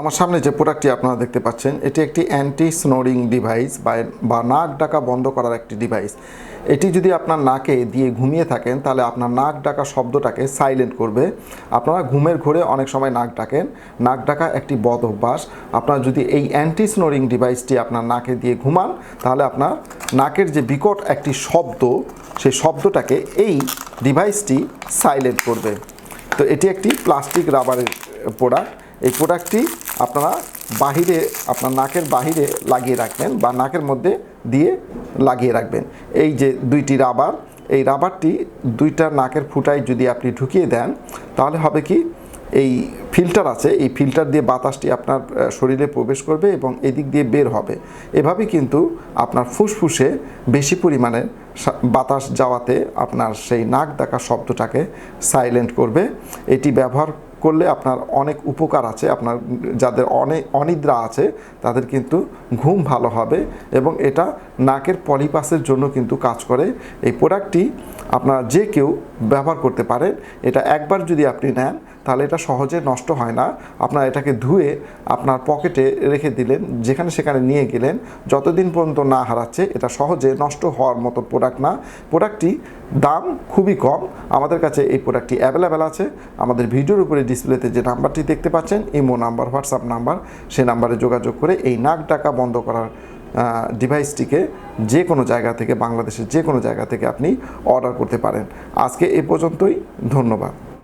আমার সামনে যে প্রোডাক্টটি আপনারা দেখতে পাচ্ছেন, এটি একটি অ্যান্টি স্নোরিং ডিভাইস বা নাক ডাকা বন্ধ করার একটি ডিভাইস এটি যদি আপনার নাকে দিয়ে ঘুমিয়ে থাকেন, তাহলে আপনার নাক ডাকা শব্দটাকে সাইলেন্ট করবে। আপনারা ঘুমের ঘোরে অনেক সময় নাক ডাকেন। নাক ডাকা একটি বদ অভ্যাস। আপনারা যদি এই অ্যান্টি স্নোরিং ডিভাইসটি আপনার নাকে দিয়ে ঘুমান, তাহলে আপনার নাকের যে বিকট একটি শব্দ, সেই শব্দটাকে এই ডিভাইসটি সাইলেন্ট করবে। তো এটি একটি প্লাস্টিক রাবারের প্রোডাক্ট এই প্রোডাক্টটি আপনারা বাহিরে, আপনার নাকের বাহিরে লাগিয়ে রাখবেন বা নাকের মধ্যে দিয়ে লাগিয়ে রাখবেন। এই যে দুইটি রাবার, এই রাবারটি দুইটা নাকের ফুটায় যদি আপনি ঢুকিয়ে দেন, তাহলে হবে কি, এই ফিল্টার আছে, এই ফিল্টার দিয়ে বাতাসটি আপনার শরীরে প্রবেশ করবে এবং এদিক দিয়ে বের হবে। এভাবে কিন্তু আপনার ফুসফুসে বেশি পরিমাণে বাতাস যাওয়াতে আপনার সেই নাক ডাকা শব্দটাকে সাইলেন্ট করবে। এটি ব্যবহার করলে আপনার অনেক উপকার আছে, আপনার যাদের অনেক অনিদ্রা আছে, তাদের কিন্তু ঘুম ভালো হবে এবং এটা নাকের পলিপাসের জন্য কিন্তু কাজ করে। এই প্রোডাক্টটি আপনার যে কেউ ব্যবহার করতে পারেন। এটা একবার যদি আপনি নেন, তাহলে এটা সহজে নষ্ট হয় না। আপনার এটাকে ধুয়ে আপনার পকেটে রেখে দিলেন, যেখানে সেখানে নিয়ে গেলেন। যতদিন পর্যন্ত না হারাচ্ছে, এটা সহজে নষ্ট হওয়ার মতো প্রোডাক্ট না। প্রোডাক্টটি দাম খুবই কম। আমাদের কাছে এই প্রোডাক্টটি অ্যাভেলেবেল আছে। আমাদের ভিডিওর উপরে ডিসপ্লেতে যে নাম্বারটি দেখতে পাচ্ছেন, ইমো নাম্বার, হোয়াটসঅ্যাপ নাম্বার, সে নাম্বারে যোগাযোগ করে এই নাক ডাকা বন্ধ করার ডিভাইসটিকে যে কোনো জায়গা থেকে, বাংলাদেশের যে কোনো জায়গা থেকে আপনি অর্ডার করতে পারেন। আজকে এ পর্যন্তই, ধন্যবাদ।